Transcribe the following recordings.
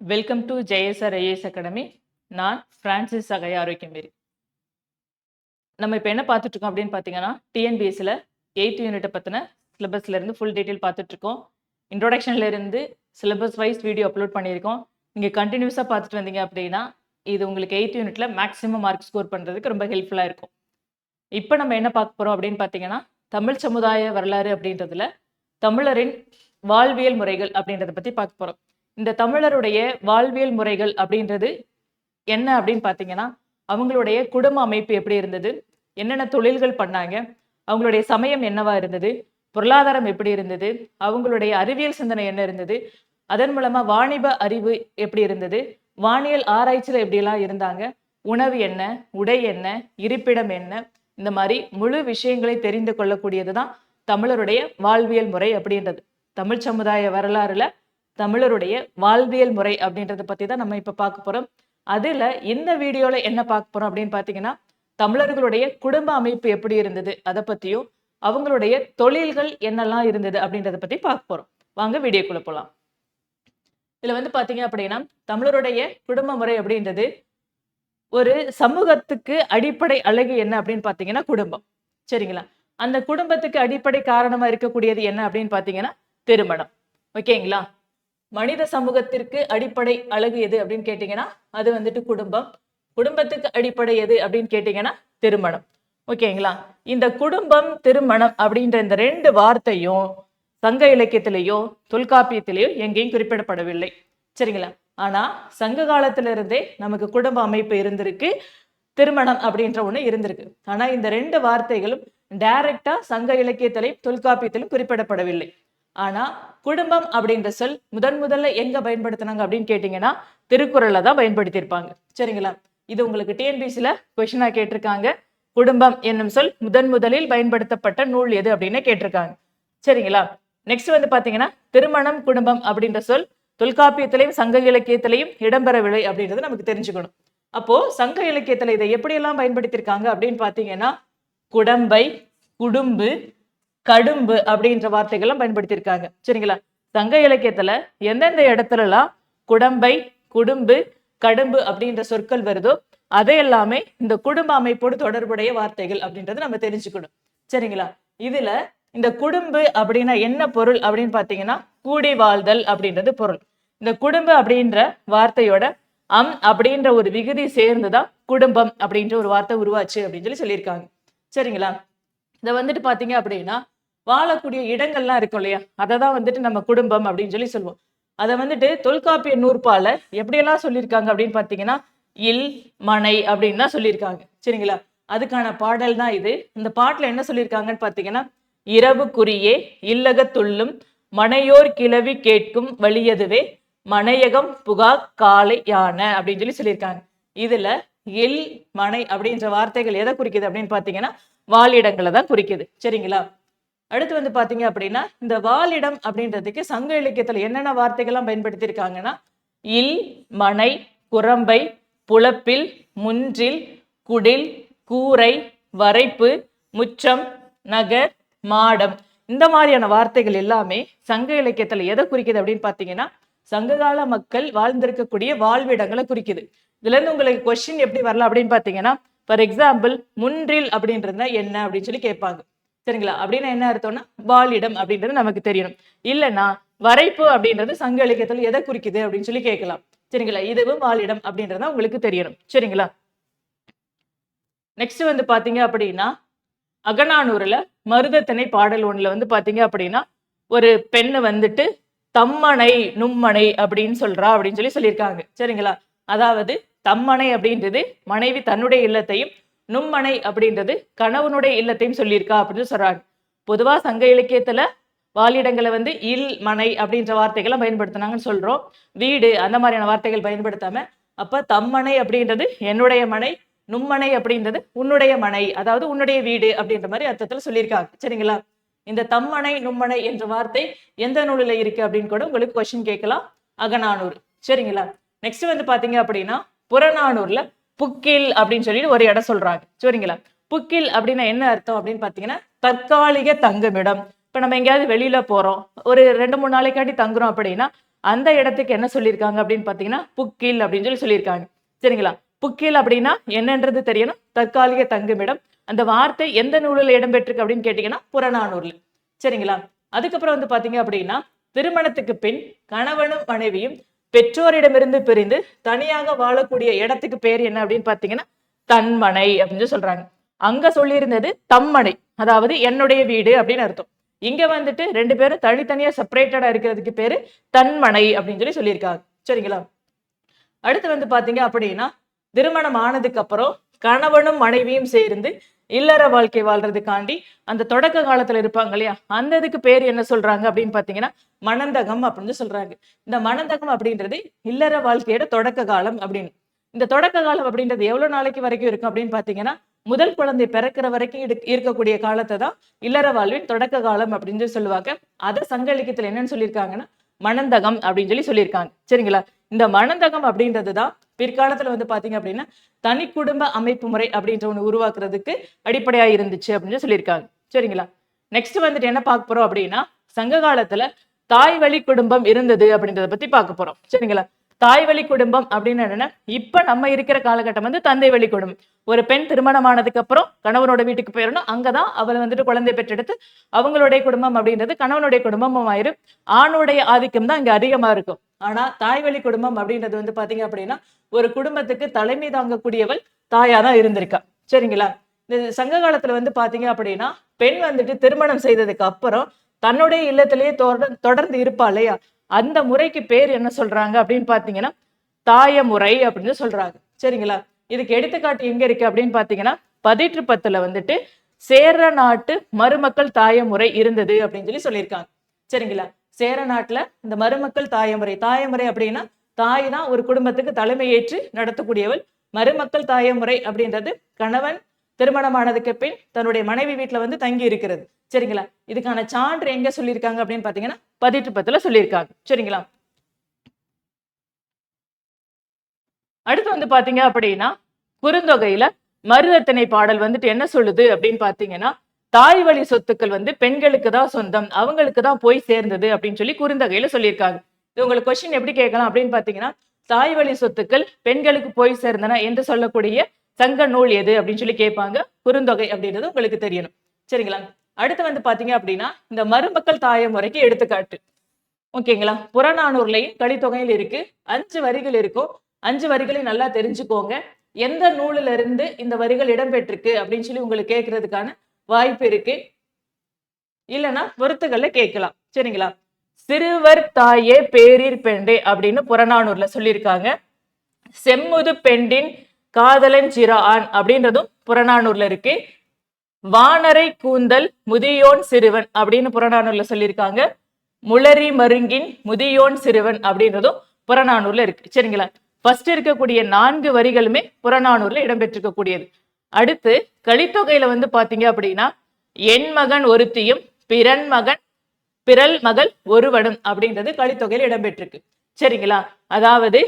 Welcome to Jayasar IAS academy நான் Francis Sagai Arokiamary நம்ம இப்போ என்ன பார்த்துட்டு இருக்கோம் அப்படின்னு பார்த்தீங்கன்னா டிஎன்பிஎஸ்சியில் எயித் யூனிட்டை பற்றின சிலபஸ்லேருந்து ஃபுல் டீட்டெயில் பார்த்துட்ருக்கோம் இருக்கோம் இருந்து சிலபஸ் வைஸ் வீடியோ அப்லோட் பண்ணியிருக்கோம். நீங்கள் கண்டினியூஸாக பார்த்துட்டு வந்தீங்க அப்படின்னா இது உங்களுக்கு எயித் யூனிட்டில் மேக்ஸிமம் மார்க் ஸ்கோர் பண்ணுறதுக்கு ரொம்ப ஹெல்ப்ஃபுல்லாக இருக்கும். இப்போ நம்ம என்ன பார்க்க போகிறோம் அப்படின்னு பார்த்தீங்கன்னா தமிழ் சமுதாய வரலாறு அப்படின்றதுல தமிழரின் வாழ்வியல் முறைகள் அப்படின்றத பற்றி பார்க்க போகிறோம் இந்த தமிழருடைய வாழ்வியல் முறைகள் அப்படின்றது என்ன அப்படின்னு பார்த்தீங்கன்னா அவங்களுடைய குடும்ப அமைப்பு எப்படி இருந்தது? என்னென்ன தொழில்கள் பண்ணாங்க? அவங்களுடைய சமயம் என்னவா இருந்தது? பொருளாதாரம் எப்படி இருந்தது? அவங்களுடைய அறிவியல் சிந்தனை என்ன இருந்தது? அதன் மூலமா வாணிப அறிவு எப்படி இருந்தது? வானியல் ஆராய்ச்சியில் எப்படியெல்லாம் இருந்தாங்க? உணவு என்ன? உடை என்ன? இருப்பிடம் என்ன? இந்த மாதிரி முழு விஷயங்களை தெரிந்து கொள்ளக்கூடியது தான் தமிழருடைய வாழ்வியல் முறை அப்படின்றது. தமிழ் சமுதாய வரலாறுல தமிழருடைய வாழ்வியல் முறை அப்படின்றத பத்தி தான் நம்ம இப்ப பார்க்க போறோம். அதுல இந்த வீடியோல என்ன பார்க்க போறோம் அப்படின்னு பாத்தீங்கன்னா தமிழர்களுடைய குடும்ப அமைப்பு எப்படி இருந்தது அதை பத்தியும் அவங்களுடைய தொழில்கள் என்னெல்லாம் இருந்தது அப்படின்றத பத்தி பார்க்க போறோம். வாங்க வீடியோக்குள்ள போலாம். இதுல வந்து பாத்தீங்க அப்படின்னா தமிழருடைய குடும்ப முறை அப்படின்றது ஒரு சமூகத்துக்கு அடிப்படை அழகு என்ன அப்படின்னு பாத்தீங்கன்னா குடும்பம். சரிங்களா? அந்த குடும்பத்துக்கு அடிப்படை காரணமா இருக்கக்கூடியது என்ன அப்படின்னு பாத்தீங்கன்னா திருமணம். ஓகேங்களா? மனித சமூகத்திற்கு அடிப்படை அழகு எது அப்படின்னு கேட்டீங்கன்னா அது வந்துட்டு குடும்பம். குடும்பத்துக்கு அடிப்படை எது அப்படின்னு கேட்டீங்கன்னா திருமணம். ஓகேங்களா? இந்த குடும்பம் திருமணம் அப்படின்ற இந்த ரெண்டு வார்த்தையும் சங்க இலக்கியத்திலேயோ தொல்காப்பியத்திலேயோ எங்கேயும் குறிப்பிடப்படவில்லை. சரிங்களா? ஆனா சங்க காலத்திலிருந்தே நமக்கு குடும்ப அமைப்பு இருந்திருக்கு. திருமணம் அப்படின்ற ஒண்ணு இருந்திருக்கு. ஆனா இந்த ரெண்டு வார்த்தைகளும் டைரக்டா சங்க இலக்கியத்திலையும் தொல்காப்பியத்திலும் குறிப்பிடப்படவில்லை. ஆனா குடும்பம் அப்படின்ற சொல் முதன் முதல்ல எங்க பயன்படுத்தினாங்க அப்படின்னு கேட்டீங்கன்னா திருக்குறள்ல தான் பயன்படுத்தியிருப்பாங்க. சரிங்களா? இது உங்களுக்கு டிஎன்பிசியில் கொஸ்டினா கேட்டிருக்காங்க. குடும்பம் என்னும் சொல் முதன் முதலில் பயன்படுத்தப்பட்ட நூல் எது அப்படின்னு கேட்டிருக்காங்க. சரிங்களா? நெக்ஸ்ட் வந்து பாத்தீங்கன்னா திருமணம் குடும்பம் அப்படின்ற சொல் தொல்காப்பியத்திலையும் சங்க இலக்கியத்திலையும் இடம்பெறவில்லை அப்படின்றது நமக்கு தெரிஞ்சுக்கணும். அப்போ சங்க இலக்கியத்துல இதை எப்படியெல்லாம் பயன்படுத்தியிருக்காங்க அப்படின்னு பாத்தீங்கன்னா குடம்பை குடும்பு கடும்பு அப்படின்ற வார்த்தைகள்லாம் பயன்படுத்தியிருக்காங்க. சரிங்களா? சங்க இலக்கியத்துல எந்தெந்த இடத்துலலாம் குடம்பை குடும்பு கடும்பு அப்படின்ற சொற்கள் வருதோ அதே எல்லாமே இந்த குடும்ப அமைப்போடு தொடர்புடைய வார்த்தைகள் அப்படின்றத நம்ம தெரிஞ்சுக்கணும். சரிங்களா? இதுல இந்த குடும்பு அப்படின்னா என்ன பொருள் அப்படின்னு பாத்தீங்கன்னா கூடி வாழ்தல் அப்படின்றது பொருள். இந்த குடும்பு அப்படின்ற வார்த்தையோட அம் அப்படின்ற ஒரு விகுதி சேர்ந்துதான் குடும்பம் அப்படின்ற ஒரு வார்த்தை உருவாச்சு அப்படின்னு சொல்லி சொல்லியிருக்காங்க. சரிங்களா? இதை வந்துட்டு பாத்தீங்க அப்படின்னா வாழக்கூடிய இடங்கள்லாம் இருக்கும் இல்லையா? அதை தான் வந்துட்டு நம்ம குடும்பம் அப்படின்னு சொல்லி சொல்லுவோம். அதை வந்துட்டு தொல்காப்பிய நூற்பால எப்படியெல்லாம் சொல்லியிருக்காங்க அப்படின்னு பார்த்தீங்கன்னா இல் மனை அப்படின்னு தான் சொல்லியிருக்காங்க. சரிங்களா? அதுக்கான பாடல் தான் இது. இந்த பாட்டில் என்ன சொல்லியிருக்காங்கன்னு பார்த்தீங்கன்னா இரவு குறியே இல்லகத்துள்ளும் மனையோர் கிளவி கேட்கும் வழியதுவே மனையகம் புகா காலை யானை அப்படின்னு சொல்லி சொல்லியிருக்காங்க. இதுல இல் மனை அப்படின்ற வார்த்தைகள் எதை குறிக்குது அப்படின்னு பார்த்தீங்கன்னா வாழிடங்களை தான் குறிக்குது. சரிங்களா? அடுத்து வந்து பார்த்தீங்க அப்படின்னா இந்த வாழிடம் அப்படின்றதுக்கு சங்க இலக்கியத்தில் என்னென்ன வார்த்தைகள்லாம் பயன்படுத்தியிருக்காங்கன்னா இல் மனை குரம்பை புலப்பில் முன்றில் குடில் கூரை வரைப்பு முச்சம் நகர் மாடம். இந்த மாதிரியான வார்த்தைகள் எல்லாமே சங்க இலக்கியத்தில் எதை குறிக்குது அப்படின்னு பார்த்தீங்கன்னா சங்ககால மக்கள் வாழ்ந்திருக்கக்கூடிய வாழ்விடங்களை குறிக்குது. இதுலேருந்து உங்களுக்கு கொஸ்டின் எப்படி வரலாம் அப்படின்னு பார்த்தீங்கன்னா ஃபார் எக்ஸாம்பிள் முன்றில் அப்படின்றதுனா என்ன அப்படின்னு சொல்லி கேட்பாங்க. சரிங்களா அப்படின்னு என்ன அர்த்தம்னா வாழிடம் அப்படின்றது நமக்கு தெரியணும். இல்லைன்னா வரைப்பு அப்படின்றது சங்க இலக்கியத்தில் எதை குறிக்குது அப்படின்னு சொல்லி கேட்கலாம். சரிங்களா? இதுவும் வாழிடம் அப்படின்றத உங்களுக்கு தெரியணும். சரிங்களா? நெக்ஸ்ட் வந்து பாத்தீங்க அப்படின்னா அகநானூர்ல மருதத்திணை பாடல் ஒண்ணுல வந்து பாத்தீங்க அப்படின்னா ஒரு பெண்ணு வந்துட்டு தம்மனை நும்மனை அப்படின்னு சொல்றா அப்படின்னு சொல்லி சொல்லியிருக்காங்க. சரிங்களா? அதாவது தம்மனை அப்படின்றது மனைவி தன்னுடைய இல்லத்தையும் நும்மனை அப்படின்றது கணவனுடைய இல்லத்தையும் சொல்லியிருக்கா அப்படின்னு சொல்றாங்க. பொதுவா சங்க இலக்கியத்துல வாழிடங்களை வந்து இல் மனை அப்படின்ற வார்த்தைகளை பயன்படுத்தினாங்கன்னு சொல்றோம். வீடு அந்த மாதிரியான வார்த்தைகள் பயன்படுத்தாம அப்ப தம்மனை அப்படின்றது என்னுடைய மனை நும்மனை அப்படின்றது உன்னுடைய மனை அதாவது உன்னுடைய வீடு அப்படின்ற மாதிரி அர்த்தத்துல சொல்லியிருக்காங்க. சரிங்களா? இந்த தம்மனை நும்மனை என்ற வார்த்தை எந்த நூலில் இருக்கு அப்படின்னு கூட உங்களுக்கு கொஸ்டின் கேட்கலாம். அகநானூர் சரிங்களா? நெக்ஸ்ட் வந்து பாத்தீங்க அப்படின்னா புறநானூர்ல புக்கில் அப்படின்னு சொல்லிட்டு ஒரு இடம் சொல்றாங்க. சரிங்களா? புக்கில் அப்படின்னா என்ன அர்த்தம் அப்படின்னு பாத்தீங்கன்னா தற்காலிக தங்குமிடம். இப்ப நம்ம எங்கேயாவது வெளியில போறோம். ஒரு ரெண்டு மூணு நாளைக்காட்டி தங்குறோம் அப்படின்னா அந்த இடத்துக்கு என்ன சொல்லியிருக்காங்க அப்படின்னு பார்த்தீங்கன்னா புக்கில் அப்படின்னு சொல்லி சொல்லியிருக்காங்க. சரிங்களா? புக்கில் அப்படின்னா என்னன்றது தெரியணும். தற்காலிக தங்குமிடம். அந்த வார்த்தை எந்த நூலில் இடம்பெற்றிருக்கு அப்படின்னு கேட்டிங்கன்னா புறநானூரில். சரிங்களா? அதுக்கப்புறம் வந்து பார்த்தீங்க அப்படின்னா திருமணத்துக்கு பின் கணவனும் மனைவியும் பெற்றோரிடமிருந்து பிரிந்து தனியாக வாழக்கூடிய இடத்துக்கு பேர் என்ன அப்படின்னு பார்த்தீங்கன்னா தன்மனை அப்படின்னு சொல்லி சொல்றாங்க. அங்க சொல்லியிருந்தது தம்மனை அதாவது என்னுடைய வீடு அப்படின்னு அர்த்தம். இங்க வந்துட்டு ரெண்டு பேரும் தனித்தனியா செப்பரேட்டடா இருக்கிறதுக்கு பேரு தன்மனை அப்படின்னு சொல்லி சொல்லியிருக்காங்க. சரிங்களா? அடுத்து வந்து பாத்தீங்க அப்படின்னா திருமணம் ஆனதுக்கு அப்புறம் கணவனும் மனைவியும் சேர்ந்து இல்லற வாழ்க்கை வாழ்றதுக்காண்டி அந்த தொடக்க காலத்துல இருப்பாங்க இல்லையா? அந்த இதுக்கு பேர் என்ன சொல்றாங்க அப்படின்னு பாத்தீங்கன்னா மனந்தகம் அப்படின்னு சொல்றாங்க. இந்த மனந்தகம் அப்படின்றது இல்லற வாழ்க்கையோட தொடக்க காலம் அப்படின்னு. இந்த தொடக்க காலம் அப்படின்றது எவ்வளவு நாளைக்கு வரைக்கும் இருக்கும் அப்படின்னு பாத்தீங்கன்னா முதல் குழந்தை பிறக்கிற வரைக்கும் இருக்கக்கூடிய காலத்தை தான் இல்லற வாழ்வின் தொடக்க காலம் அப்படின்னு சொல்லி சொல்லுவாங்க. அதை சங்க இலக்கியத்துல என்னன்னு சொல்லியிருக்காங்கன்னா மனந்தகம் அப்படின்னு சொல்லி சொல்லியிருக்காங்க. சரிங்களா? இந்த மனந்தகம் அப்படின்றது தான் பிற்காலத்துல வந்து பாத்தீங்க அப்படின்னா தனி குடும்ப அமைப்பு முறை அப்படின்ற ஒண்ணு உருவாக்குறதுக்கு அடிப்படையா இருந்துச்சு அப்படின்னு சொல்லியிருக்காங்க. சரிங்களா? நெக்ஸ்ட் வந்துட்டு என்ன பார்க்க போறோம் அப்படின்னா சங்க காலத்துல தாய் வழி குடும்பம் இருந்தது அப்படின்றத பத்தி பார்க்க போறோம். சரிங்களா? தாய் வழி குடும்பம் அப்படின்னு என்னன்னா இப்ப நம்ம இருக்கிற காலகட்டம் வந்து தந்தை வழி குடும்பம். ஒரு பெண் திருமணம் ஆனதுக்கு அப்புறம் கணவனோட வீட்டுக்கு போயிடணும் அங்கதான் அவளை வந்துட்டு குழந்தை பெற்றெடுத்து அவங்களுடைய குடும்பம் அப்படின்றது கணவனுடைய குடும்பமும் ஆயிரும். ஆணுடைய ஆதிக்கம் தான் இங்க அதிகமா இருக்கும். ஆனா தாய் வழி குடும்பம் அப்படின்றது வந்து பாத்தீங்க அப்படின்னா ஒரு குடும்பத்துக்கு தலைமை தாங்கக்கூடியவள் தாயா தான் இருந்திருக்கா. சரிங்களா? இந்த சங்க காலத்துல வந்து பாத்தீங்க அப்படின்னா பெண் வந்துட்டு திருமணம் செய்ததுக்கு அப்புறம் தன்னுடைய இல்லத்திலேயே தொடர் தொடர்ந்து இருப்பா இல்லையா? அந்த முறைக்கு பேர் என்ன சொல்றாங்க அப்படின்னு பாத்தீங்கன்னா தாய முறை அப்படின்னு சொல்றாங்க. சரிங்களா? இதுக்கு எடுத்துக்காட்டு எங்க இருக்கு அப்படின்னு பாத்தீங்கன்னா பதிற்று பத்துல வந்துட்டு சேர நாட்டு மருமக்கள் தாயமுறை இருந்தது அப்படின்னு சொல்லி சொல்லியிருக்காங்க. சரிங்களா? சேர நாட்டுல இந்த மருமக்கள் தாயமுறை தாயமுறை அப்படின்னா தாய் தான் ஒரு குடும்பத்துக்கு தலைமை ஏற்று நடத்தக்கூடியவள். மருமக்கள் தாயமுறை அப்படின்றது கணவன் திருமணமானதுக்கு பின் தன்னுடைய மனைவி வீட்டுல வந்து தங்கி இருக்கிறது. சரிங்களா? இதுக்கான சான்று எங்க சொல்லியிருக்காங்க அப்படின்னு பாத்தீங்கன்னா பதிற்று பத்துல சொல்லியிருக்காங்க. சரிங்களா? அடுத்து வந்து பாத்தீங்க அப்படின்னா குறுந்தொகையில மருதத்திணை பாடல் வந்துட்டு என்ன சொல்லுது அப்படின்னு பாத்தீங்கன்னா தாய் வழி சொத்துக்கள் வந்து பெண்களுக்கு தான் சொந்தம் அவங்களுக்கு தான் போய் சேர்ந்தது அப்படின்னு சொல்லி குறுந்தொகையில சொல்லியிருக்காங்க. உங்களுக்கு கொஸ்டின் எப்படி கேட்கலாம் அப்படின்னு பாத்தீங்கன்னா தாய் வழி சொத்துக்கள் பெண்களுக்கு போய் சேர்ந்தன என்று சொல்லக்கூடிய சங்க நூல் எது அப்படின்னு சொல்லி கேட்பாங்க. குறுந்தொகை அப்படின்றது உங்களுக்கு தெரியணும். சரிங்களா? அடுத்து வந்து பாத்தீங்க அப்படின்னா இந்த மருமக்கள் தாய முறைக்கு எடுத்துக்காட்டு. ஓகேங்களா? புறநானூர்லயும் கலித்தொகையில் இருக்கு. அஞ்சு வரிகள் இருக்கும். அஞ்சு வரிகளை நல்லா தெரிஞ்சுக்கோங்க. எந்த நூலில் இருந்து இந்த வரிகள் இடம்பெற்றிருக்கு அப்படின்னு சொல்லி உங்களுக்கு கேட்கறதுக்கான வாய்ப்பு இருக்கு. இல்லைன்னா பொருத்துகள்ல கேட்கலாம். சரிங்களா? சிறுவர் தாயே பேரீர் பெண்டே அப்படின்னு புறநானூர்ல சொல்லியிருக்காங்க. செம்முது பெண்டின் காதலன் சிறான் அப்படின்றதும் புறநானூர்ல இருக்கு. வானரை கூந்தல் முதியோன் சிறுவன் அப்படின்னு புறநானூர்ல சொல்லியிருக்காங்க. முளரி மருங்கின் முதியோன் சிறுவன் அப்படின்றதும் புறநானூர்ல இருக்கு. சரிங்களா? ஃபர்ஸ்ட் இருக்கக்கூடிய நான்கு வரிகளுமே புறநானூர்ல இடம்பெற்றிருக்கக்கூடியது. அடுத்து கலித்தொகையில வந்து பாத்தீங்க அப்படின்னா என் மகன் ஒருத்தியும் பிறன் மகன் பிறல் மகள் ஒருவனும் அப்படின்றது கலித்தொகையில் இடம்பெற்றிருக்கு. சரிங்களா? அதாவது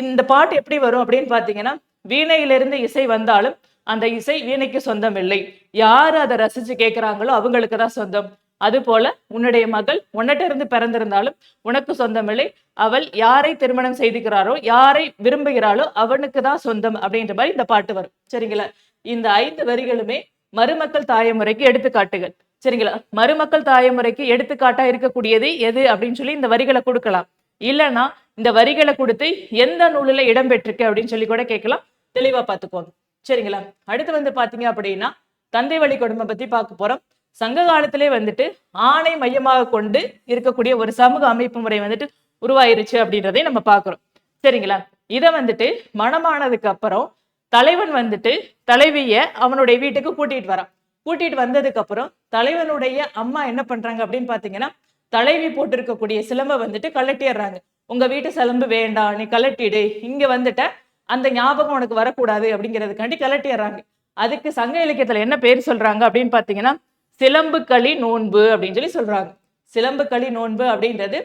இந்த பாட்டு எப்படி வரும் அப்படின்னு பாத்தீங்கன்னா வீணையிலிருந்து இசை வந்தாலும் அந்த இசை வீணைக்கு சொந்தம் இல்லை. யார் அதை ரசிச்சு கேட்கிறாங்களோ அவங்களுக்கு தான் சொந்தம். அது போல உன்னுடைய மகள் உன்னிட்ட இருந்து பிறந்திருந்தாலும் உனக்கு சொந்தமில்லை அவள் யாரை திருமணம் செய்துக்கிறாரோ யாரை விரும்புகிறாளோ அவனுக்கு தான் சொந்தம் அப்படின்ற மாதிரி இந்த பாட்டு வரும். சரிங்களா? இந்த ஐந்து வரிகளுமே மருமக்கள் தாயமுறைக்கு எடுத்துக்காட்டுகள். சரிங்களா? மருமக்கள் தாயமுறைக்கு எடுத்துக்காட்டா இருக்கக்கூடியது எது அப்படின்னு சொல்லி இந்த வரிகளை கொடுக்கலாம். இல்லைன்னா இந்த வரிகளை கொடுத்து எந்த நூலில் இடம்பெற்றிருக்கு அப்படின்னு சொல்லி கூட கேட்கலாம். தெளிவா பார்த்துக்கோங்க. சரிங்களா? அடுத்து வந்து பாத்தீங்க அப்படின்னா தந்தை வழி குடும்பம் பத்தி பார்க்க போறோம். சங்க காலத்திலே வந்துட்டு ஆணை மையமாக கொண்டு இருக்கக்கூடிய ஒரு சமூக அமைப்பு முறை வந்துட்டு உருவாயிருச்சு அப்படின்றதை நம்ம பார்க்குறோம். சரிங்களா? இதை வந்துட்டு மனமானதுக்கு அப்புறம் தலைவன் வந்துட்டு தலைவிய அவனுடைய வீட்டுக்கு கூட்டிட்டு வரான். கூட்டிட்டு வந்ததுக்கு அப்புறம் தலைவனுடைய அம்மா என்ன பண்றாங்க அப்படின்னு பாத்தீங்கன்னா தலைவி போட்டிருக்கக்கூடிய சிலம்பை வந்துட்டு கலட்டிடுறாங்க உங்க வீட்டு சிலம்பு வேண்டாம் நீ கலட்டிடு இங்க வந்துட்ட அந்த ஞாபகம் உனக்கு வரக்கூடாது அப்படிங்கிறதுக்காண்டி கலட்டிடுறாங்க அதுக்கு சங்க இலக்கியத்துல என்ன பேர் சொல்றாங்க அப்படின்னு பாத்தீங்கன்னா சிலம்பு களி நோன்பு அப்படின்னு சொல்லி சொல்றாங்க. சிலம்பு களி நோன்பு அப்படின்றது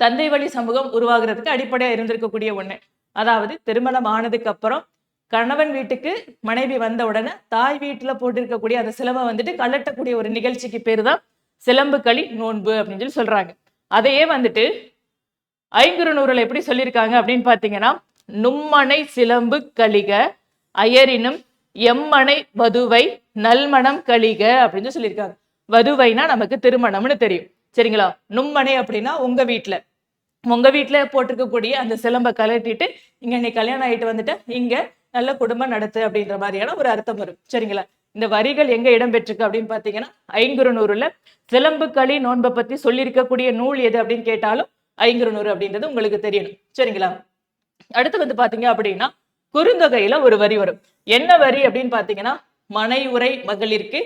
தந்தை வழி சமூகம் உருவாகிறதுக்கு அடிப்படையா இருந்திருக்கக்கூடிய ஒண்ணு. அதாவது திருமணம் ஆனதுக்கு அப்புறம் கணவன் வீட்டுக்கு மனைவி வந்த உடனே தாய் வீட்டில் போட்டிருக்கக்கூடிய அந்த சிலம்பை வந்துட்டு கலட்டக்கூடிய ஒரு நிகழ்ச்சிக்கு பேர் தான் சிலம்பு களி நோன்பு அப்படின்னு சொல்லி சொல்றாங்க. அதையே வந்துட்டு ஐங்குறு நூறுல எப்படி சொல்லியிருக்காங்க அப்படின்னு பார்த்தீங்கன்னா நும்மனை சிலம்பு கழிக அயரினும் எம்மனை வதுவை நல்மணம் கழிக அப்படின்னு சொல்லியிருக்காங்க. வதுவைனா நமக்கு திருமணம்னு தெரியும். சரிங்களா? நும்மனை அப்படின்னா உங்க வீட்டில். உங்க வீட்டில் போட்டிருக்கக்கூடிய அந்த சிலம்பை கலட்டிட்டு இங்க நீ கல்யாணம் ஆகிட்டு வந்துட்ட இங்க நல்ல குடும்பம் நடத்து அப்படின்ற மாதிரியான ஒரு அர்த்தம் வரும். சரிங்களா? இந்த வரிகள் எங்க இடம்பெற்றிருக்கு அப்படின்னு பாத்தீங்கன்னா ஐங்குறுநூறுல சிலம்பு களி நோன்பை பத்தி சொல்லியிருக்கக்கூடிய நூல் எது அப்படின்னு கேட்டாலும் ஐங்குறுநூறு அப்படின்றது உங்களுக்கு தெரியணும். சரிங்களா? அடுத்து வந்து பாத்தீங்க அப்படின்னா குறுந்தொகையில ஒரு வரி வரும். என்ன வரி அப்படின்னு பாத்தீங்கன்னா மனை உரை மகளிருக்கு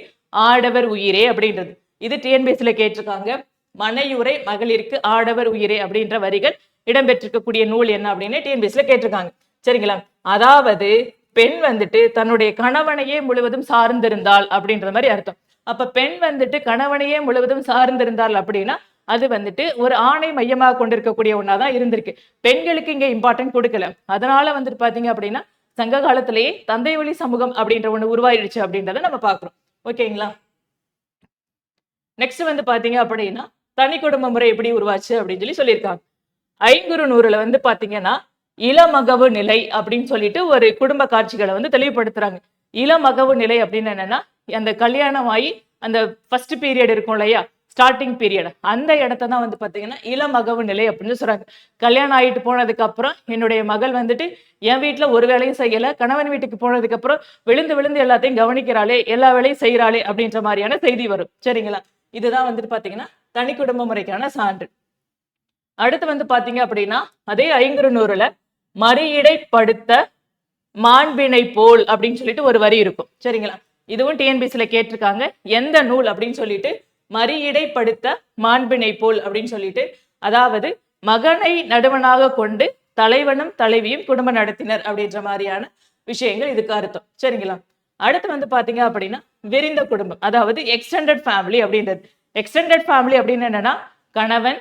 ஆடவர் உயிரே அப்படின்றது. இது டிஎன்பிஎஸ்ல கேட்டிருக்காங்க. மனையுரை மகளிருக்கு ஆடவர் உயிரே அப்படின்ற வரிகள் இடம்பெற்றிருக்கக்கூடிய நூல் என்ன அப்படின்னு டிஎன்பிஎஸ்ல கேட்டிருக்காங்க. சரிங்களா? அதாவது பெண் வந்துட்டு தன்னுடைய கணவனையே முழுவதும் சார்ந்திருந்தாள் அப்படின்ற மாதிரி அர்த்தம். அப்ப பெண் வந்துட்டு கணவனையே முழுவதும் சார்ந்திருந்தாள் அப்படின்னா அது வந்துட்டு ஒரு ஆணை மையமாக கொண்டிருக்கக்கூடிய ஒன்னாதான் இருந்திருக்கு. பெண்களுக்கு இங்கே இம்பார்ட்டன்ட் கொடுக்கல. அதனால வந்துட்டு பாத்தீங்க அப்படின்னா சங்க காலத்திலேயே தந்தை வழி சமூகம் அப்படின்ற ஒன்று உருவாயிடுச்சு அப்படின்றத நம்ம பாக்குறோம். ஓகேங்களா? நெக்ஸ்ட் வந்து பாத்தீங்க அப்படின்னா தனி குடும்ப முறை எப்படி உருவாச்சு அப்படின்னு சொல்லி சொல்லியிருக்காங்க. ஐங்குறு நூறுல வந்து பார்த்தீங்கன்னா இளமகவு நிலை அப்படின்னு சொல்லிட்டு ஒரு குடும்ப காட்சிகளை வந்து தெளிவுபடுத்துறாங்க. இளமகவு நிலை அப்படின்னு என்னன்னா அந்த கல்யாணம் ஆகி அந்த ஃபர்ஸ்ட் பீரியட் இருக்கும் இல்லையா? ஸ்டார்டிங் பீரியட் அந்த இடத்த தான் வந்து பார்த்தீங்கன்னா இளமகவு நிலை அப்படின்னு சொல்றாங்க. கல்யாணம் ஆகிட்டு போனதுக்கு அப்புறம் என்னுடைய மகள் வந்துட்டு என் வீட்டில் ஒரு வேலையும் செய்யலை கணவன் வீட்டுக்கு போனதுக்கு அப்புறம் விழுந்து விழுந்து எல்லாத்தையும் கவனிக்கிறாளே எல்லா வேலையும் செய்கிறாளே அப்படின்ற மாதிரியான செய்தி வரும். சரிங்களா? இதுதான் வந்துட்டு பார்த்தீங்கன்னா தனி குடும்ப முறைக்கான சான்று. அடுத்து வந்து பார்த்தீங்க அப்படின்னா அதே ஐங்குறுநூறுல மறியடைப்படுத்த மாண்பினை போல் அப்படின்னு சொல்லிட்டு ஒரு வரி இருக்கும். சரிங்களா? இதுவும் டிஎன்பிசில கேட்டிருக்காங்க. எந்த நூல் அப்படின்னு சொல்லிட்டு மறியிடைப்படுத்த மாண்பினை போல் அப்படின்னு சொல்லிட்டு அதாவது மகனை நடுவனாக கொண்டு தலைவனும் தலைவியும் குடும்பம் நடத்தினர் அப்படின்ற மாதிரியான விஷயங்கள் இதுக்கு அர்த்தம். சரிங்களா? அடுத்து வந்து பாத்தீங்க அப்படின்னா விரிந்த குடும்பம் அதாவது எக்ஸ்டெண்டட் ஃபேமிலி அப்படின்றது. எக்ஸ்டெண்டட் ஃபேமிலி அப்படின்னு என்னன்னா கணவன்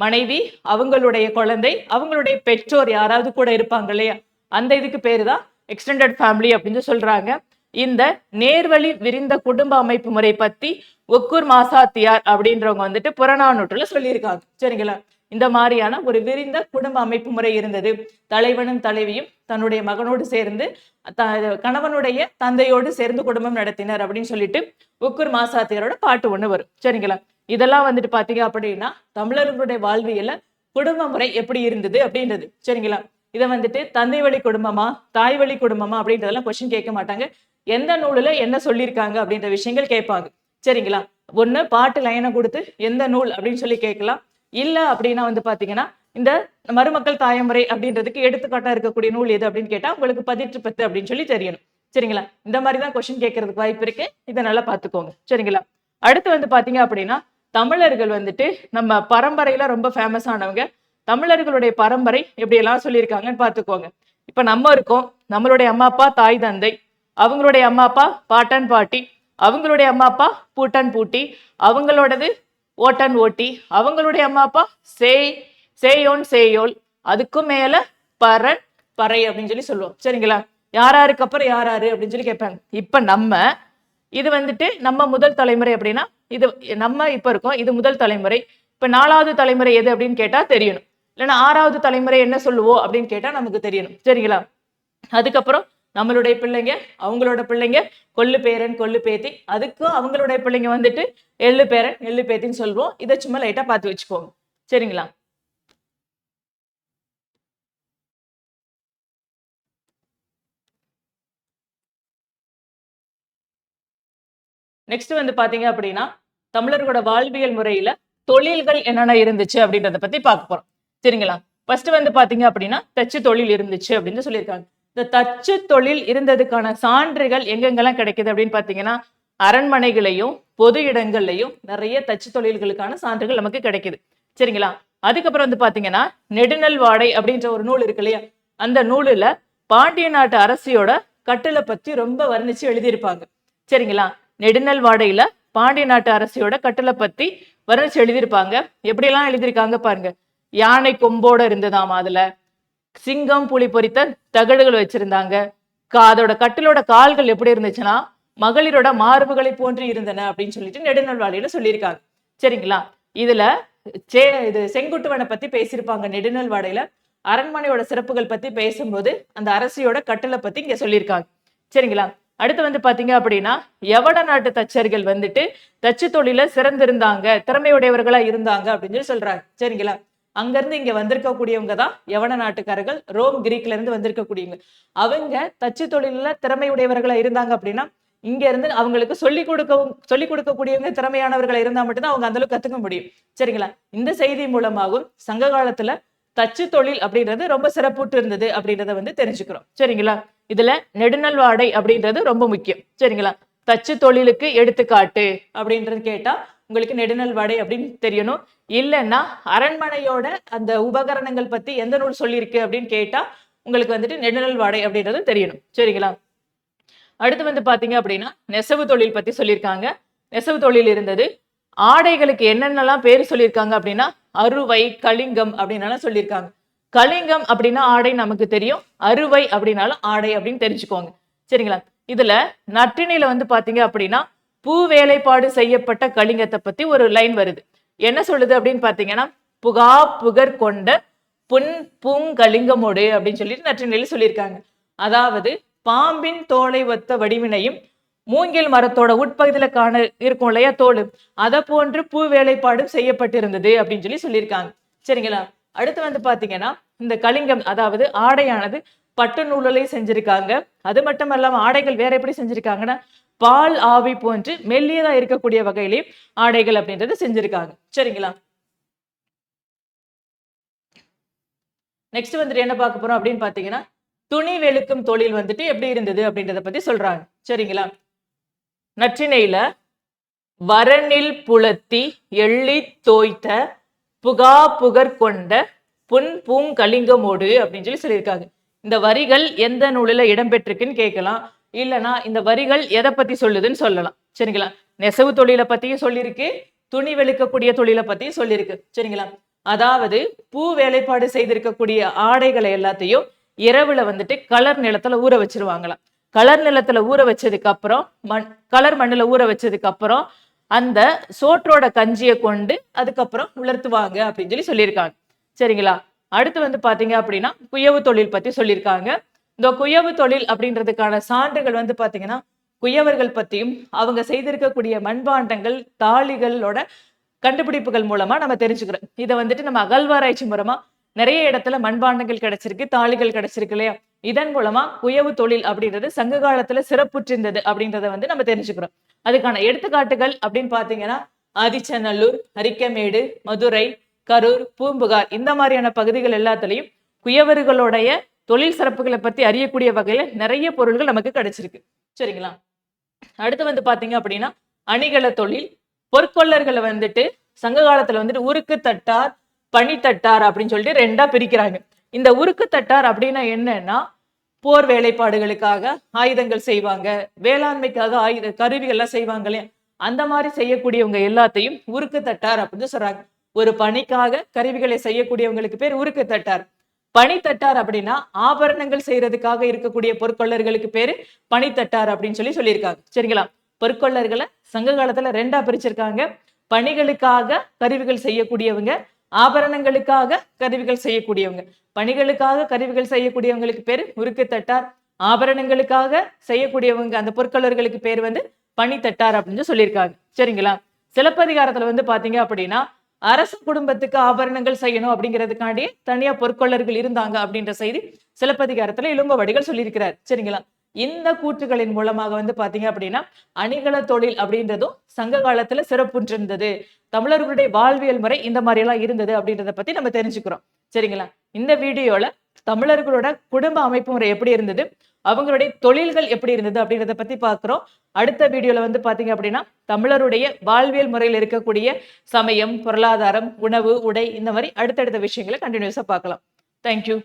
மனைவி அவங்களுடைய குழந்தை அவங்களுடைய பெற்றோர் யாராவது கூட இருப்பாங்க இல்லையா? அந்த இதுக்கு பேரு தான் எக்ஸ்டெண்டட் ஃபேமிலி அப்படின்னு சொல்றாங்க. இந்த நேர்வழி விரிந்த குடும்ப அமைப்பு முறை பத்தி ஒக்கூர் மாசாத்தியார் அப்படின்றவங்க வந்துட்டு புறநானூற்றுல சொல்லியிருக்காங்க. சரிங்களா? இந்த மாதிரியான ஒரு விரிந்த குடும்ப அமைப்பு முறை இருந்தது. தலைவனும் தலைவியும் தன்னுடைய மகனோடு சேர்ந்து த- கணவனுடைய தந்தையோடு சேர்ந்து குடும்பம் நடத்தினர் அப்படின்னு சொல்லிட்டு உக்குர் மாசாத்தியரோட பாட்டு ஒண்ணு வரும். சரிங்களா? இதெல்லாம் வந்துட்டு பாத்தீங்க அப்படின்னா தமிழர்களுடைய வாழ்வியல குடும்ப முறை எப்படி இருந்தது அப்படின்றது. சரிங்களா? இதை வந்துட்டு தந்தை வழி குடும்பமா தாய் வழி குடும்பமா அப்படின்றதெல்லாம் கொஸ்டின் கேட்க மாட்டாங்க. எந்த நூலில் என்ன சொல்லியிருக்காங்க அப்படின்ற விஷயங்கள் கேட்பாங்க. சரிங்களா? ஒன்று பாட்டு லைனை கொடுத்து எந்த நூல் அப்படின்னு சொல்லி கேட்கலாம். இல்லை அப்படின்னா வந்து பார்த்தீங்கன்னா இந்த மருமக்கள் தாயமுறை அப்படின்றதுக்கு எடுத்துக்காட்டாக இருக்கக்கூடிய நூல் எது அப்படின்னு கேட்டால் உங்களுக்கு பதிற்று பத்து அப்படின்னு சொல்லி தெரியணும். சரிங்களா? இந்த மாதிரி தான் கொஸ்டின் கேட்கறதுக்கு வாய்ப்பு இருக்கு. இதை நல்லா பார்த்துக்கோங்க. சரிங்களா? அடுத்து வந்து பார்த்தீங்க அப்படின்னா தமிழர்கள் வந்துட்டு நம்ம பரம்பரையில ரொம்ப ஃபேமஸ் ஆனவங்க. தமிழர்களுடைய பரம்பரை எப்படி எல்லாம் சொல்லியிருக்காங்கன்னு பார்த்துக்கோங்க. இப்ப நம்ம இருக்கோம். நம்மளுடைய அம்மா அப்பா தாய் தந்தை. அவங்களுடைய அம்மா அப்பா பாட்டன் பாட்டி. அவங்களுடைய அம்மா அப்பா பூட்டன் பூட்டி. அவங்களோடது ஓட்டன் ஓட்டி அவங்களுடைய அம்மா அப்பா சேய் சேயோன் சேயோல் அதுக்கும் மேல பரன் பறை அப்படின்னு சொல்லி சொல்லுவோம். சரிங்களா? யாராருக்கு அப்புறம் யாராரு அப்படின்னு சொல்லி கேட்பாங்க. இப்ப நம்ம இது வந்துட்டு நம்ம முதல் தலைமுறை அப்படின்னா இது நம்ம இப்ப இருக்கோம் இது முதல் தலைமுறை. இப்ப நாலாவது தலைமுறை எது அப்படின்னு கேட்டா தெரியணும். இல்லைன்னா ஆறாவது தலைமுறை என்ன சொல்லுவோம் அப்படின்னு கேட்டா நமக்கு தெரியணும். சரிங்களா? அதுக்கப்புறம் நம்மளுடைய பிள்ளைங்க அவங்களோட பிள்ளைங்க கொள்ளு பேரன் கொள்ளு பேத்தி அதுக்கும் அவங்களுடைய பிள்ளைங்க வந்துட்டு எள்ளு பேரன் எள்ளு பேத்தின்னு சொல்லுவோம் இதை சும்மா லைட்டா பார்த்து வச்சுக்கோங்க. சரிங்களா? நெக்ஸ்ட் வந்து பாத்தீங்க அப்படின்னா தமிழர்களோட வாழ்வியல் முறையில தொழில்கள் என்னென்ன இருந்துச்சு அப்படின்றத பத்தி பார்க்க போறோம். சரிங்களா? ஃபர்ஸ்ட் வந்து பாத்தீங்க அப்படின்னா தச்சு தொழில் இருந்துச்சு அப்படின்னு சொல்லியிருக்காங்க. இந்த தச்சு தொழில் இருந்ததுக்கான சான்றுகள் எங்கெங்கெல்லாம் கிடைக்குது அப்படின்னு பாத்தீங்கன்னா அரண்மனைகளையும் பொது இடங்கள்லையும் நிறைய தச்சு தொழில்களுக்கான சான்றுகள் நமக்கு கிடைக்குது. சரிங்களா? அதுக்கப்புறம் வந்து பாத்தீங்கன்னா நெடுநல் வாடை அப்படின்ற ஒரு நூல் இருக்கு இல்லையா? அந்த நூலுல பாண்டிய நாட்டு அரசியோட கட்டளை பத்தி ரொம்ப வர்ணிச்சு எழுதியிருப்பாங்க. சரிங்களா? நெடுநல் வாடையில பாண்டிய நாட்டு அரசியோட கட்டளை பத்தி வர்ணிச்சு எழுதியிருப்பாங்க. எப்படியெல்லாம் எழுதியிருக்காங்க பாருங்க. யானை கொம்போட இருந்ததாம் அதுல. சிங்கம் புலி பொறித்த தகடுகள் வச்சிருந்தாங்க. கா- அதோட கட்டிலோட கால்கள் எப்படி இருந்துச்சுன்னா மகளிரோட மார்புகளை போன்று இருந்தன அப்படின்னு சொல்லிட்டு நெடுநல்வாளியில சொல்லியிருக்காங்க. சரிங்களா? இதுல சே இது செங்குட்டுவனை பத்தி பேசியிருப்பாங்க நெடுநல்வாடையில. அரண்மனையோட சிறப்புகள் பத்தி பேசும்போது அந்த அரசியோட கட்டளை பத்தி இங்க சொல்லியிருக்காங்க. சரிங்களா? அடுத்து வந்து பாத்தீங்க அப்படின்னா எவட நாட்டு தச்சர்கள் வந்துட்டு தச்சு தொழில சிறந்திருந்தாங்க திறமையுடையவர்களா இருந்தாங்க அப்படின்னு சொல்லி சொல்றாங்க. சரிங்களா? அங்கிருந்து இங்கே இங்க வந்திருக்கக்கூடியவங்க தான் யவன நாட்டுக்காரர்கள் ரோம் கிரீக்ல இருந்து வந்திருக்கக்கூடியவங்க. அவங்க தச்சு தொழில திறமையுடையவர்களா இருந்தாங்க அப்படின்னா இங்க இருந்து அவங்களுக்கு சொல்லி கொடுக்கவும் சொல்லி கொடுக்கக்கூடியவங்க திறமையானவர்களா இருந்தா மட்டும்தான் அவங்க அந்த அளவுக்கு கத்துக்க முடியும். சரிங்களா? இந்த செய்தி மூலமாகவும் சங்க காலத்துல தச்சு தொழில் அப்படின்றது ரொம்ப சிறப்புட்டு இருந்தது அப்படின்றத வந்து தெரிஞ்சுக்கிறோம். சரிங்களா? இதுல நெடுநல்வாடை அப்படின்றது ரொம்ப முக்கியம். சரிங்களா? தச்சு தொழிலுக்கு எடுத்துக்காட்டு அப்படின்றது கேட்டா உங்களுக்கு நெடுநல் வாடை அப்படின்னு தெரியணும். இல்லைன்னா அரண்மனையோட அந்த உபகரணங்கள் பத்தி எந்த நூல் சொல்லியிருக்கு அப்படின்னு கேட்டா உங்களுக்கு வந்துட்டு நெடுநல் வாடை அப்படின்றது தெரியணும். சரிங்களா? அடுத்து வந்து பாத்தீங்க அப்படின்னா நெசவு தொழில் பத்தி சொல்லியிருக்காங்க. நெசவு தொழில் இருந்தது. ஆடைகளுக்கு என்னென்னலாம் பேர் சொல்லியிருக்காங்க அப்படின்னா அறுவை கலிங்கம் அப்படின்னாலாம் சொல்லியிருக்காங்க. கலிங்கம் அப்படின்னா ஆடை நமக்கு தெரியும். அறுவை அப்படின்னாலும் ஆடை அப்படின்னு தெரிஞ்சுக்கோங்க. சரிங்களா? இதுல நற்றினில வந்து பாத்தீங்க அப்படின்னா பூ வேலைப்பாடு செய்யப்பட்ட கலிங்கத்தை பத்தி ஒரு லைன் வருது. என்ன சொல்லுது அப்படின்னு பாத்தீங்கன்னா புகா புகர் கொண்ட புன் பூங்கலிங்கமோடு அப்படின்னு சொல்லிட்டு நற்றினில சொல்லியிருக்காங்க. அதாவது பாம்பின் தோலை ஒத்த வடிவினையும் மூங்கில் மரத்தோட உட்பகுதியில காண இருக்கும் இல்லையா தோல்? அதை போன்று பூ வேலைப்பாடும் செய்யப்பட்டிருந்தது அப்படின்னு சொல்லி சொல்லியிருக்காங்க. சரிங்களா? அடுத்து வந்து பாத்தீங்கன்னா இந்த கலிங்கம் அதாவது ஆடையானது பட்டு நூலிலே செஞ்சிருக்காங்க. அது மட்டும் இல்லாமல் ஆடைகள் வேற எப்படி செஞ்சிருக்காங்கன்னா பால் ஆவி போன்று மெல்லியதா இருக்கக்கூடிய வகையிலே ஆடைகள் அப்படின்றது செஞ்சிருக்காங்க. சரிங்களா? நெக்ஸ்ட் வந்துட்டு என்ன பார்க்க போறோம் அப்படின்னு பாத்தீங்கன்னா துணி வெளுக்கும் தொழில் வந்துட்டு எப்படி இருந்தது அப்படின்றத பத்தி சொல்றாங்க. சரிங்களா? நற்றினையில வரனில் புலத்தி எள்ளி தோய்த்த புகா புகர் கொண்ட புன் பூங்கலிங்கமோடு அப்படின்னு சொல்லி சொல்லியிருக்காங்க. இந்த வரிகள் எந்த நூலில் இடம்பெற்றிருக்குன்னு கேட்கலாம். இல்லைன்னா இந்த வரிகள் எதை பத்தி சொல்லுதுன்னு சொல்லலாம். சரிங்களா? நெசவு தொழிலை பத்தியும் சொல்லியிருக்கு துணி வெளுக்கக்கூடிய தொழிலை பத்தியும் சொல்லியிருக்கு. சரிங்களா? அதாவது பூ வேலைப்பாடு செய்திருக்கக்கூடிய ஆடைகளை எல்லாத்தையும் இரவுல வந்துட்டு கலர் நிலத்துல ஊற வச்சிருவாங்களாம். கலர் நிலத்துல ஊற வச்சதுக்கு அப்புறம் மண் கலர் மண்ணுல ஊற வச்சதுக்கு அப்புறம் அந்த சோற்றோட கஞ்சியை கொண்டு அதுக்கப்புறம் உலர்த்துவாங்க அப்படின்னு சொல்லி சொல்லியிருக்காங்க. சரிங்களா? அடுத்து வந்து பாத்தீங்க அப்படின்னா குயவு தொழில் பத்தி சொல்லியிருக்காங்க. இந்த குயவு தொழில் அப்படின்றதுக்கான சான்றுகள் வந்து பார்த்தீங்கன்னா குயவர்கள் பற்றியும் அவங்க செய்திருக்கக்கூடிய மண்பாண்டங்கள் தாளிகளோட கண்டுபிடிப்புகள் மூலமா நம்ம தெரிஞ்சுக்கிறோம். இதை வந்துட்டு நம்ம அகழ்வாராய்ச்சி மூலமா நிறைய இடத்துல மண்பாண்டங்கள் கிடைச்சிருக்கு தாளிகள் கிடைச்சிருக்கு இல்லையா? இதன் மூலமா குயவு தொழில் அப்படின்றது சங்க காலத்துல சிறப்புற்றிருந்தது அப்படின்றத வந்து நம்ம தெரிஞ்சுக்கிறோம். அதுக்கான எடுத்துக்காட்டுகள் அப்படின்னு பாத்தீங்கன்னா ஆதிச்சநல்லூர் அரிக்கமேடு மதுரை கரூர் பூம்புகார் இந்த மாதிரியான பகுதிகள் எல்லாத்துலயும் குயவர்களுடைய தொழில் சிறப்புகளை பத்தி அறியக்கூடிய வகையில நிறைய பொருள்கள் நமக்கு கிடைச்சிருக்கு. சரிங்களா? அடுத்து வந்து பாத்தீங்க அப்படின்னா அணிகல தொழில் பொற்கொள்ளர்களை வந்துட்டு சங்க காலத்துல வந்துட்டு உருக்கு தட்டார் பனித்தட்டார் அப்படின்னு சொல்லிட்டு ரெண்டா பிரிக்கிறாங்க. இந்த உருக்கு தட்டார் அப்படின்னா என்னன்னா போர் வேலைப்பாடுகளுக்காக ஆயுதங்கள் செய்வாங்க வேளாண்மைக்காக ஆயுத கருவிகள்லாம் செய்வாங்க இல்லையா? அந்த மாதிரி செய்யக்கூடியவங்க எல்லாத்தையும் உருக்கு தட்டார் அப்படின்னு சொல்றாங்க. ஒரு பணிக்காக கருவிகளை செய்யக்கூடியவங்களுக்கு பேர் உருக்கு தட்டார். பனித்தட்டார் அப்படின்னா ஆபரணங்கள் செய்யறதுக்காக இருக்கக்கூடிய பொற்கொள்ளர்களுக்கு பேரு பனித்தட்டார் அப்படின்னு சொல்லி சொல்லியிருக்காங்க. சரிங்களா? பொற்கொள்ளர்களை சங்க காலத்துல ரெண்டா பிரிச்சிருக்காங்க. பணிகளுக்காக கருவிகள் செய்யக்கூடியவங்க ஆபரணங்களுக்காக கருவிகள் செய்யக்கூடியவங்க. பணிகளுக்காக கருவிகள் செய்யக்கூடியவங்களுக்கு பேர் முறுக்கு தட்டார். ஆபரணங்களுக்காக செய்யக்கூடியவங்க அந்த பொற்கொள்ளர்களுக்கு பேர் வந்து பனித்தட்டார் அப்படின்னு சொல்லியிருக்காங்க. சரிங்களா? சிலப்பதிகாரத்துல வந்து பாத்தீங்க அப்படின்னா அரச குடும்பத்துக்கு ஆபரணங்கள் செய்யணும் அப்படிங்கிறதுக்காண்டி தனியா பொற்கொள்ளர்கள் இருந்தாங்க அப்படின்ற செய்தி சிலப்பதிகாரத்துல இளம்பவடிகள் சொல்லியிருக்கிறார். சரிங்களா? இந்த கூற்றுகளின் மூலமாக வந்து பாத்தீங்க அப்படின்னா அணிகல தொழில் அப்படின்றதும் சங்க காலத்துல சிறப்புன்றிருந்தது தமிழர்களுடைய வாழ்வியல் முறை இந்த மாதிரி எல்லாம் இருந்தது அப்படின்றத பத்தி நம்ம தெரிஞ்சுக்கிறோம். சரிங்களா? இந்த வீடியோல தமிழர்களோட குடும்ப அமைப்பு முறை எப்படி இருந்தது? அவங்களுடைய தொழில்கள் எப்படி இருந்தது அப்படின்றத பத்தி பார்க்குறோம். அடுத்த வீடியோல வந்து பாத்தீங்க அப்படின்னா தமிழருடைய வாழ்வியல் முறையில் இருக்கக்கூடிய சமயம் பொருளாதாரம் உணவு உடை இந்த மாதிரி அடுத்தடுத்த விஷயங்களை கண்டினியூஸா பார்க்கலாம். தேங்க்யூ